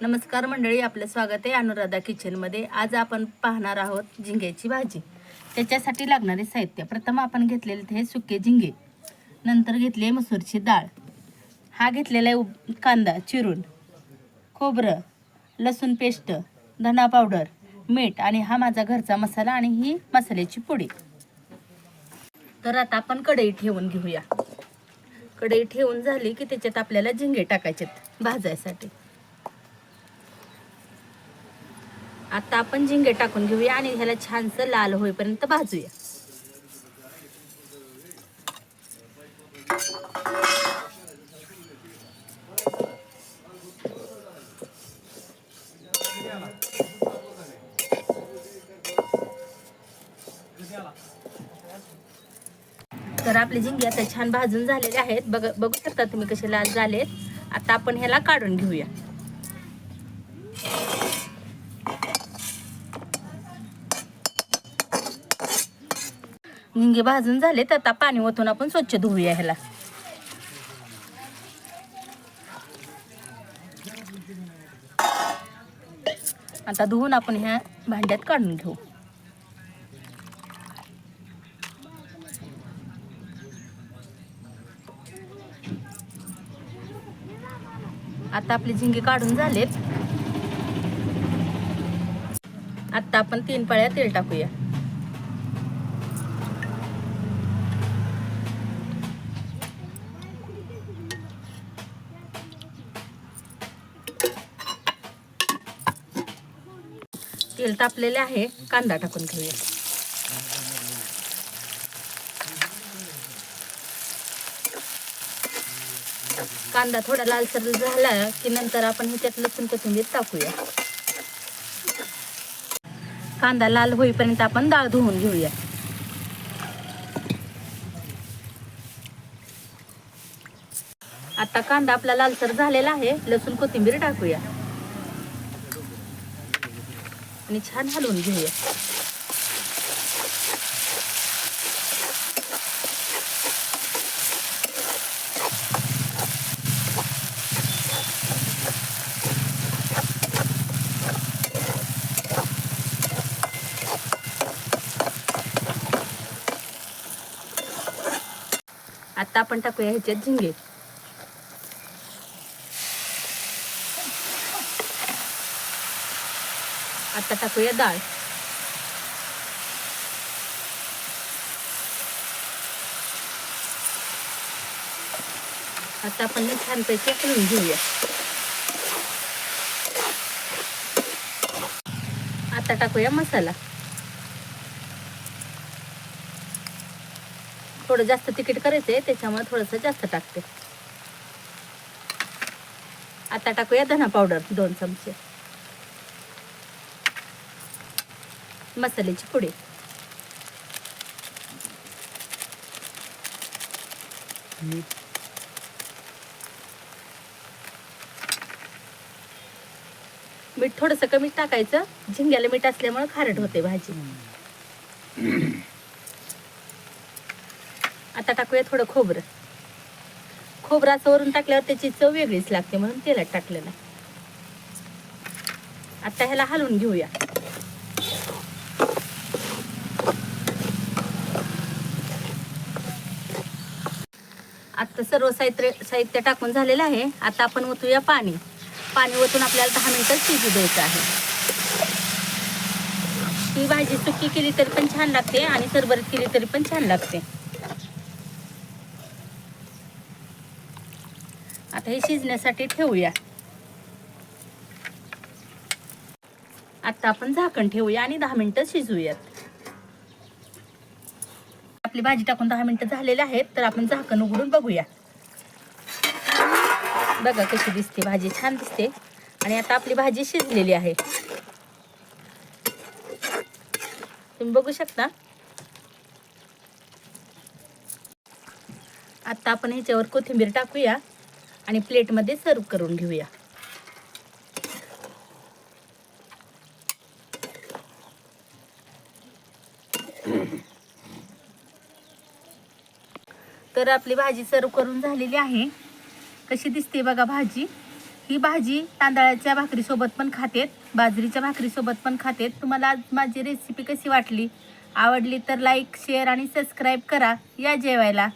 नमस्कार मंडळी आपलं स्वागत आहे अनुराधा किचनमध्ये आज आपण पाहणार आहोत झिंग्याची भाजी. त्याच्यासाठी लागणारे साहित्य. प्रथम आपण घेतलेले हे सुके झिंगे. नंतर घेतले मसूरची डाळ. हा घेतलेला आहे उब- कांदा चिरून. खोबरं लसूण पेस्ट धना पावडर मीठ आणि हा माझा घरचा मसाला आणि ही मसाल्याची पुडी. तर आता आपण कढई ठेवून घेऊया. कढई ठेवून झाली की त्याच्यात आपल्याला झिंगे टाकायचेत भाजायसाठी. आता आपण झिंगे टाकून घेऊया आणि ह्याला छानसं लाल होईपर्यंत भाजूया. तर आपले झिंगे आता छान भाजून झालेले आहेत. बघ बघू शकता तुम्ही कसे लाल झालेत. आता आपण ह्याला काढून घेऊया. झिंगे भाजून झालेत आता पाणी ओतून आपण स्वच्छ धुवूया ह्याला. आता धुवून आपण ह्या भांड्यात काढून घेऊ. आता आपले झिंगे काढून झालेत. आता आपण तीन पाळ्या तेल टाकूया. तेल तापलेले आहे. कांदा टाकून घेऊया. कांदा थोडा लालसर झाला की नंतर आपण ह्याच्यात लसूण कोथिंबीर टाकूया. कांदा लाल होईपर्यंत आपण डाळ धुवून घेऊया. आता कांदा आपला लालसर झालेला आहे. लसूण कोथिंबीर टाकूया. आणि छान हलवून घेऊया. आता आपण टाकूया ह्याच्यात झिंगे. आता टाकूया डाळ. आता आपण हे छानपैकी करून घेऊया. आता टाकूया मसाला. थोडं जास्त तिखट करायचंय त्याच्यामुळे थोडंसं जास्त टाकते. आता टाकूया धना पावडर दोन चमचे. मसाल्याची पुडी. मीठ थोडंसं कमी टाकायचं. झिंग्याला मीठ असल्यामुळे खारट होते भाजी. आता टाकूया थोडं खोबरं. खोबरं असं वरून टाकल्यावर त्याची चव वेगळीच लागते म्हणून तेलात टाकलेलं आता ह्याला हलवून घेऊया. आता सर्व साहित्य साहित्य टाकून झालेलं आहे. आता आपण ओतूया पाणी. पाणी ओतून आपल्याला दहा मिनटं शिजू द्यायचं आहे. ही भाजी सुकी केली तरी पण छान लागते आणि सरबरीत केली तरी पण छान लागते. आता हे शिजण्यासाठी ठेवूया. आता आपण झाकण ठेवूया आणि दहा मिनटं शिजवूयात आपली भाजी टाकून दहा मिनटं झालेली आहेत तर आपण झाकण उघडून बघूया. बघा कशी दिसते भाजी छान दिसते. आणि आता आपली भाजी शिजलेली आहे. तुम्ही बघू शकता. आता आपण ह्याच्यावर कोथिंबीर टाकूया आणि प्लेटमध्ये सर्व करून घेऊया. तर आपली भाजी सर्व करून झालेली आहे. कशी दिसते बघा भाजी. ही भाजी तांदळाच्या भाकरीसोबत पण खातेत बाजरीच्या भाकरीसोबत पण खातेत. तुम्हाला आज माझी रेसिपी कशी वाटली? आवडली तर लाईक शेअर आणि सबस्क्राईब करा. या जेवायला.